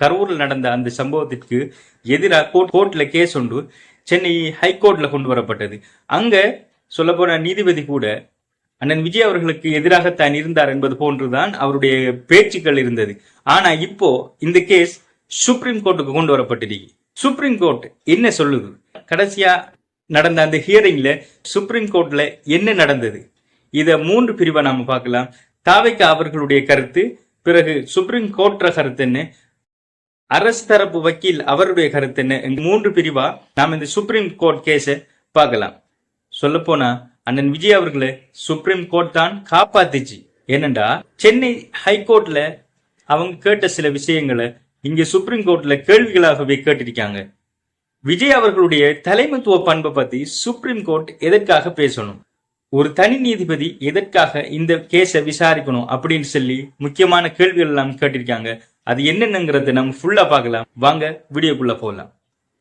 கரூரில் நடந்த அந்த சம்பவத்திற்கு எதிராக கோர்ட் கோர்ட்ல கேஸ் ஒன்று சென்னை ஹைகோர்ட்ல கொண்டு வரப்பட்டது. அங்க சொல்லப்போன நீதிபதி கூட அண்ணன் விஜய் அவர்களுக்கு எதிராக தான் இருந்தார் என்பது போன்றுதான் அவருடைய பேச்சுக்கள் இருந்தது. ஆனா இப்போ இந்த கேஸ் சுப்ரீம் கோர்ட்டுக்கு கொண்டு வரப்பட்டிருக்கு. சுப்ரீம் கோர்ட் என்ன சொல்லுது? கடைசியா நடந்த அந்த ஹியரிங்ல சுப்ரீம் கோர்ட்ல என்ன நடந்தது? இத மூன்று பிரிவா நாம பார்க்கலாம். தாவைக்கா அவர்களுடைய கருத்து பிறகு சுப்ரீம் கோர்ட்ற கருத்து என்ன? அரசு தரப்பு வக்கீல் அவருடைய கருத்து என்ன மூன்று பிரிவா நாம் இந்த சுப்ரீம் கோர்ட் கேஸை பார்க்கலாம். சொல்லப்போனா அண்ணன் விஜய் அவர்களை சுப்ரீம் கோர்ட் தான் காப்பாத்துச்சு. என்னண்டா சென்னை ஹைகோர்ட்ல அவங்க கேட்ட சில விஷயங்களை இங்க சுப்ரீம் கோர்ட்ல கேள்விகளாகவே கேட்டிருக்காங்க. விஜய் அவர்களுடைய தலைமைத்துவ பண்பை பத்தி சுப்ரீம் கோர்ட் எதற்காக பேசணும்? ஒரு தனி நீதிபதி எதற்காக இந்த கேஸை விசாரிக்கணும் அப்படின்னு சொல்லி முக்கியமான கேள்விகள் எல்லாம் கேட்டிருக்காங்க. அது என்னென்னங்கிறத நம்ம ஃபுல்லா பார்க்கலாம். வாங்க வீடியோக்குள்ள போகலாம்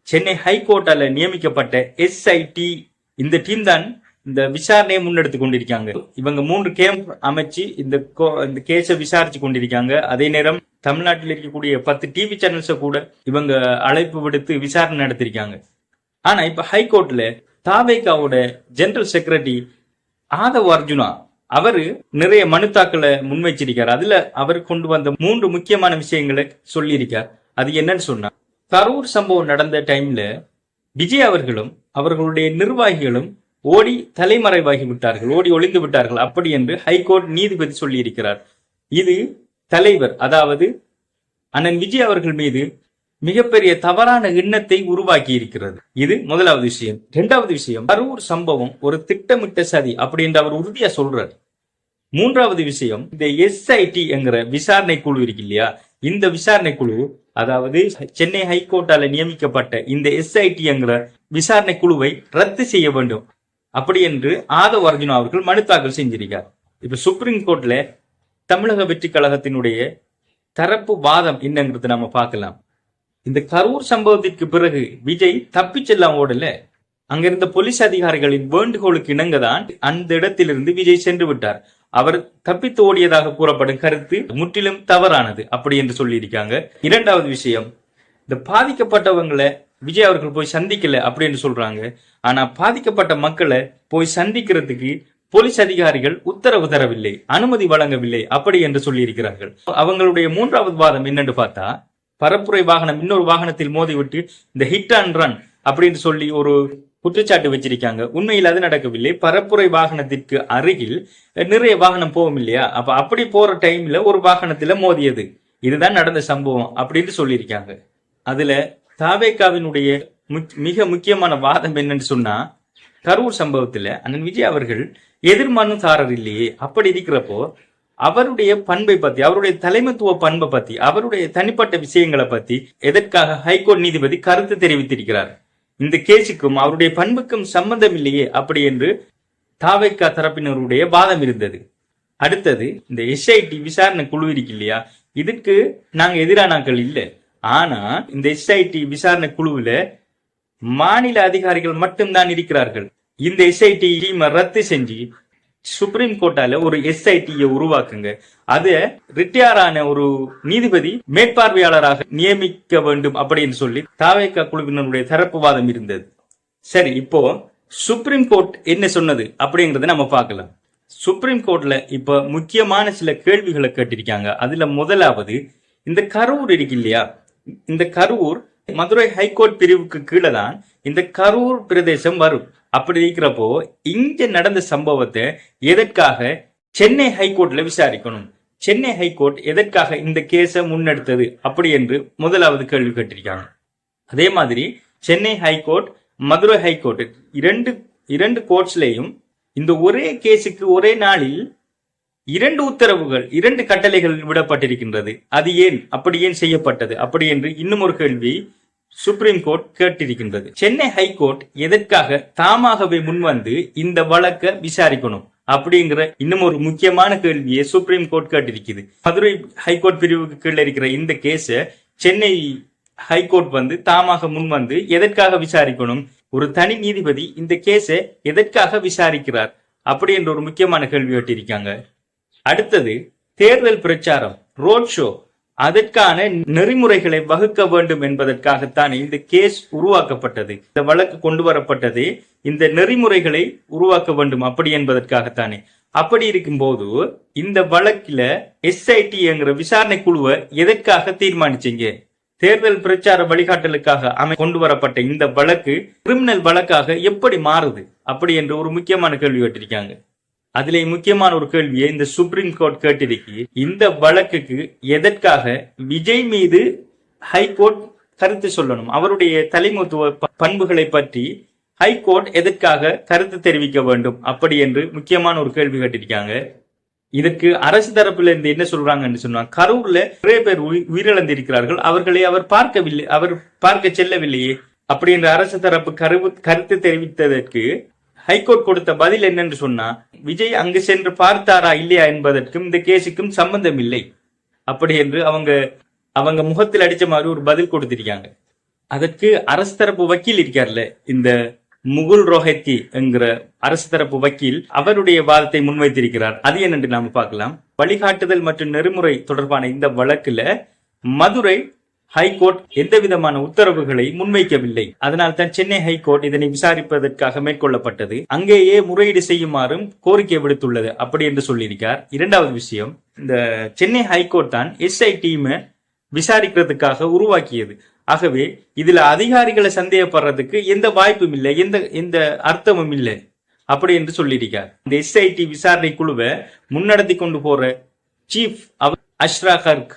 சென்னை ஹைகோர்ட்டால நியமிக்கப்பட்ட எஸ்ஐடி இந்த டீம் தான் இந்த விசாரணையை முன்னெடுத்து கொண்டிருக்காங்க. இவங்க மூன்று கேம்ப் அமைச்சு இந்த கோ- இந்த கேஸை விசாரிச்சு கொண்டிருக்காங்க. அதே நேரம் தமிழ்நாட்டில் இருக்கக்கூடிய பத்து டிவி சேனல்ஸை கூட இவங்க அழைப்பு விடுத்து விசாரணை நடத்திருக்காங்க. ஆனா இப்ப ஹைகோர்ட்ல தாவேகாவோட ஜெனரல் செக்ரட்டரி ஆதவ் அர்ஜுனா அவரு நிறைய மனு தாக்கலை முன்வைச்சிருக்கார். அதுல அவர் கொண்டு வந்த மூன்று முக்கியமான விஷயங்களை சொல்லியிருக்கார். அது என்னன்னு சொன்னா கரூர் சம்பவம் நடந்த டைம்ல விஜய் அவர்களும் அவர்களுடைய நிர்வாகிகளும் ஓடி தலைமறைவாகி விட்டார்கள். ஓடி ஒளிந்து விட்டார்கள். அப்படி என்று ஹைகோர்ட் நீதிபதி சொல்லியிருக்கிறார். இது தலைவர் அதாவது அண்ணன் விஜய் அவர்கள் மீது மிகப்பெரிய தவறான எண்ணத்தை உருவாக்கி இருக்கிறது இது முதலாவது விஷயம். இரண்டாவது விஷயம் கரூர் சம்பவம் ஒரு திட்டமிட்ட சதி அப்படின்னு அவர் உறுதியா சொல்றார். மூன்றாவது விஷயம் இந்த எஸ்ஐடி என்கிற விசாரணை குழு இருக்கு இல்லையா? இந்த விசாரணை குழு அதாவது சென்னை ஹைகோர்ட்டால நியமிக்கப்பட்ட இந்த எஸ்ஐடி என்கிற விசாரணை குழுவை ரத்து செய்ய வேண்டும். அப்படி என்று ஆதவ் அர்ஜுனா அவர்கள் மனு தாக்கல் செஞ்சிருக்கார். இப்ப சுப்ரீம் கோர்ட்ல தமிழக வெற்றி கழகத்தினுடைய தரப்பு வாதம் என்னங்கிறது நம்ம பார்க்கலாம். இந்த கரூர் சம்பவத்திற்கு பிறகு விஜய் தப்பி செல்லாம் ஓடல. அங்கிருந்த போலீஸ் அதிகாரிகளின் வேண்டுகோளுக்கு இணங்கதான் அந்த இடத்திலிருந்து விஜய் சென்று விட்டார். அவர் தப்பித்து ஓடியதாக கூறப்படும் கருத்து முற்றிலும் தவறானது. அப்படி என்று சொல்லியிருக்காங்க. இரண்டாவது விஷயம் இந்த பாதிக்கப்பட்டவங்களை விஜய் அவர்கள் போய் சந்திக்கல அப்படின்னு சொல்றாங்க. ஆனா பாதிக்கப்பட்ட மக்களை போய் சந்திக்கிறதுக்கு போலீஸ் அதிகாரிகள் உத்தரவு தரவில்லை அனுமதி வழங்கவில்லை அப்படி என்று சொல்லியிருக்கிறார்கள். அவங்களுடைய மூன்றாவது வாதம் என்னன்னு பார்த்தா பரப்புரை வாகனம் இன்னொரு வாகனத்தில் மோதிவிட்டு இந்த ஹிட் அண்ட் ரன் அப்படின்னு சொல்லி ஒரு குற்றச்சாட்டு வச்சிருக்காங்க. உண்மையில் அது நடக்கவில்லை. பரப்புரை வாகனத்திற்கு அருகில் நிறைய வாகனம் போகும் இல்லையா? அப்ப அப்படி போற டைம்ல ஒரு வாகனத்துல மோதியது. இதுதான் நடந்த சம்பவம் அப்படின்னு சொல்லியிருக்காங்க. அதுல தாவேக்காவினுடைய முக்- மிக முக்கியமான வாதம் என்னன்னு சொன்னா கரூர் சம்பவத்துல அண்ணன் விஜய் அவர்கள் எதிர்மனுதாரர் இல்லையே. அப்படி இருக்கிறப்போ அவருடைய பண்பை பத்தி அவருடைய தலைமைத்துவ பண்பை பத்தி அவருடைய தனிப்பட்ட விஷயங்களை பத்தி எதற்காக ஹைகோர்ட் நீதிபதி கருத்து தெரிவித்திருக்கிறார்? இந்த கேஸுக்கும் அவருடைய பண்புக்கும் சம்பந்தம் இல்லையே அப்படி என்று தாவைக்கா தரப்பினருடைய வாதம் இருந்தது. அடுத்தது இந்த எஸ்ஐடி விசாரணை குழு இருக்கு இல்லையா? இதுக்கு நாங்க எதிரானாக்கள் இல்லை. ஆனா இந்த எஸ்ஐடி விசாரணை குழுவுல மாநில அதிகாரிகள் மட்டும்தான் இருக்கிறார்கள். இந்த எஸ்ஐடி டீமை ரத்து செஞ்சு சுப்ரீம் கோர்ட்டால ஒரு எஸ்ஐடியை உருவாக்குங்க. அது ரிட்டையரான ஒரு நீதிபதி மேற்பார்வையாளராக நியமிக்க வேண்டும் அப்படின்னு சொல்லி தாவேக்கா குழுவினருடைய தரப்பு வாதம் இருந்தது. சரி இப்போ சுப்ரீம் கோர்ட் என்ன சொன்னது அப்படிங்கறத நம்ம பார்க்கலாம். சுப்ரீம் கோர்ட்ல இப்ப முக்கியமான சில கேள்விகளை கேட்டிருக்காங்க. அதுல முதலாவது இந்த கரூர் இருக்கு இல்லையா? இந்த கரூர் மதுரை ஹைகோர்ட் பிரிவுக்கு கீழே தான் இந்த கரூர் பிரதேசம் வரும். அப்படி இருக்கிறப்போ இங்க நடந்த சம்பவத்தை எதற்காக சென்னை ஹைகோர்ட்ல விசாரிக்கணும்? சென்னை ஹைகோர்ட் எதற்காக இந்த கேஸை முன்னெடுத்தது? அப்படி என்று முதலாவது கேள்வி கேட்டிருக்காங்க. அதே மாதிரி சென்னை ஹைகோர்ட் மதுரை ஹைகோர்ட் இரண்டு இரண்டு கோர்ட்ஸ்லயும் இந்த ஒரே கேஸுக்கு ஒரே நாளில் இரண்டு உத்தரவுகள் இரண்டு கட்டளைகள் விடப்பட்டிருக்கின்றது. அது ஏன் அப்படி ஏன் செய்யப்பட்டது? அப்படி என்று இன்னும் ஒரு கேள்வி சுப்ரீம் கோர்ட் கேட்டிருக்கின்றது. சென்னை ஹைகோர்ட் எதற்காக தாமாகவே முன்வந்து இந்த வழக்கை விசாரிக்கணும்? அப்படிங்கிற இன்னும் ஒரு முக்கியமான கேள்வியை சுப்ரீம் கோர்ட் கேட்டிருக்குது மதுரை ஹைகோர்ட் பிரிவுக்கு கீழே இருக்கிற இந்த கேஸை சென்னை ஹைகோர்ட் வந்து தாமாக முன் வந்து எதற்காக விசாரிக்கணும்? ஒரு தனி நீதிபதி இந்த கேஸை எதற்காக விசாரிக்கிறார்? அப்படி என்ற ஒரு முக்கியமான கேள்வி கேட்டிருக்காங்க. அடுத்தது தேர்தல் பிரச்சாரம் ரோட் ஷோ அதற்கான நெறிமுறைகளை வகுக்க வேண்டும் என்பதற்காகத்தான் இந்த கேஸ் உருவாக்கப்பட்டது. இந்த வழக்கு கொண்டு வரப்பட்டது இந்த நெறிமுறைகளை உருவாக்க வேண்டும் அப்படி என்பதற்காகத்தானே. அப்படி இருக்கும்போது இந்த வழக்கில எஸ்ஐடி என்கிற விசாரணை குழுவை எதற்காக தீர்மானிச்சீங்க? தேர்தல் பிரச்சார வழிகாட்டலுக்காக அமை கொண்டு வரப்பட்ட இந்த வழக்கு கிரிமினல் வழக்காக எப்படி மாறுது? அப்படி என்று ஒரு முக்கியமான கேள்வி கேட்டிருக்காங்க. அதிலே முக்கியமான ஒரு கேள்வியை இந்த சுப்ரீம் கோர்ட் கேட்டிருக்கு. இந்த வழக்குக்கு எதற்காக விஜய் மீது ஹைகோர்ட் கருத்து சொல்லணும்? அவருடைய தலைமுத்துவ ப- பண்புகளை பற்றி ஹைகோர்ட் எதற்காக கருத்து தெரிவிக்க வேண்டும்? அப்படி என்று முக்கியமான ஒரு கேள்வி கேட்டிருக்காங்க. இதற்கு அரசு தரப்புல இருந்து என்ன சொல்றாங்கன்னு சொன்னா கரூர்ல நிறைய பேர் உயி- உயிரிழந்திருக்கிறார்கள். அவர்களை அவர் பார்க்கவில்லை அவர் பார்க்க செல்லவில்லையே. அப்படி என்ற அரசு தரப்பு கருவு கருத்து தெரிவித்ததற்கு ஹைகோர்ட் கொடுத்த பதில் என்னன்னு சொன்னா விஜய் அங்கு சென்று பார்த்தாரா இல்லையா என்பதற்கும் இந்த கேஸுக்கும் சம்பந்தம் இல்லை அப்படி என்று அவங்க அவங்க முகத்தில் அடிச்ச மாதிரி ஒரு பதில் கொடுத்திருக்காங்க. அதற்கு அரசு தரப்பு வக்கீல் இருக்கார்ல இந்த முகுல் ரோஹத்தி என்கிற அரசு தரப்பு வக்கீல் அவருடைய வாதத்தை முன்வைத்திருக்கிறார். அது என்னென்று நாம பார்க்கலாம். வழிகாட்டுதல் மற்றும் நெறிமுறை தொடர்பான இந்த வழக்குல மதுரை ஹைகோர்ட் எந்த விதமான உத்தரவுகளை முன்வைக்கவில்லை. அதனால் தான் சென்னை ஹைகோர்ட் இதனை விசாரிப்பதற்காக மேற்கொள்ளப்பட்டது. அங்கேயே முறையீடு செய்யுமாறும் கோரிக்கை விடுத்துள்ளது. அப்படி என்று சொல்லியிருக்கார். இரண்டாவது விஷயம் இந்த சென்னை ஹைகோர்ட் தான் எஸ்ஐடியுமே விசாரிக்கிறதுக்காக உருவாக்கியது. ஆகவே இதுல அதிகாரிகளை சந்தேகப்படுறதுக்கு எந்த வாய்ப்பும் இல்லை எந்த எந்த அர்த்தமும் இல்லை. அப்படி என்று சொல்லியிருக்கார். இந்த எஸ்ஐடி விசாரணை குழுவை முன்னடத்தி கொண்டு போற சீஃப் அவர் அஷ்ரா கர்க்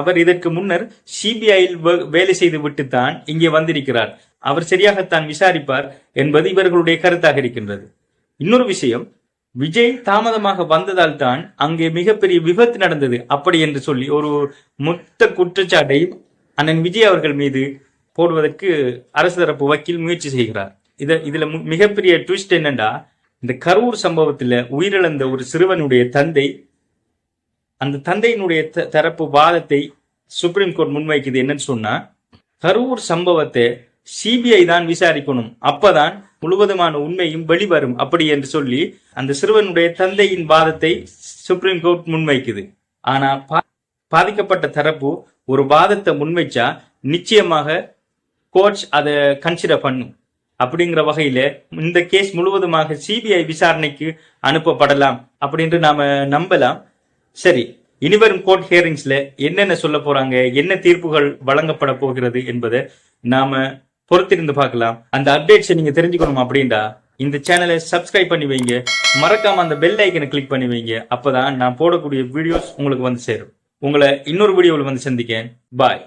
அவர் இதற்கு முன்னர் சிபிஐயில் வேலை செய்து விட்டுத்தான் இங்கே வந்திருக்கிறார். அவர் சரியாகத்தான் விசாரிப்பார் என்பது இவர்களுடைய கருத்தாக இருக்கின்றது. இன்னொரு விஷயம் விஜய் தாமதமாக வந்ததால் தான் அங்கே மிகப்பெரிய விபத்து நடந்தது. அப்படி என்று சொல்லி ஒரு மொத்த குற்றச்சாட்டை அண்ணன் விஜய் அவர்கள் மீது போடுவதற்கு அரசு தரப்பு வக்கீல் முயற்சி செய்கிறார். இத இதுல மிகப்பெரிய ட்விஸ்ட் என்னண்டா இந்த கரூர் சம்பவத்துல உயிரிழந்த ஒரு சிறுவனுடைய தந்தை அந்த தந்தையினுடைய த- தரப்பு வாதத்தை சுப்ரீம் கோர்ட் முன்வைக்குது என்னன்னு சொன்னா கரூர் சம்பவத்தை சிபிஐ தான் விசாரிக்கணும். அப்பதான் முழுவதுமான உண்மையும் வெளிவரும். அப்படி என்று சொல்லி அந்த சிறுவனுடைய தந்தையின் வாதத்தை சுப்ரீம் கோர்ட் முன்வைக்குது. ஆனா பா- பாதிக்கப்பட்ட தரப்பு ஒரு வாதத்தை முன்வைச்சா நிச்சயமாக கோர்ட்ஸ் அதை கன்சிடர் பண்ணும். அப்படிங்கிற வகையில இந்த கேஸ் முழுவதுமாக சிபிஐ விசாரணைக்கு அனுப்பப்படலாம். அப்படின்று நாம நம்பலாம். சரி இனிவரும் கோர்ட் ஹியரிங்ஸ்ல என்னென்ன சொல்ல போறாங்க என்ன தீர்ப்புகள் வழங்கப்பட போகிறது என்பதை நாம பொறுத்திருந்து பார்க்கலாம். அந்த அப்டேட்ஸை நீங்க தெரிஞ்சுக்கணும் அப்படின்டா இந்த சேனலை சப்ஸ்கிரைப் பண்ணி வைங்க. மறக்காம அந்த பெல் ஐக்கனை கிளிக் பண்ணி வைங்க. அப்பதான் நான் போடக்கூடிய வீடியோஸ் உங்களுக்கு வந்து சேரும். உங்களை இன்னொரு வீடியோவில் வந்து சந்திக்கேன். பாய்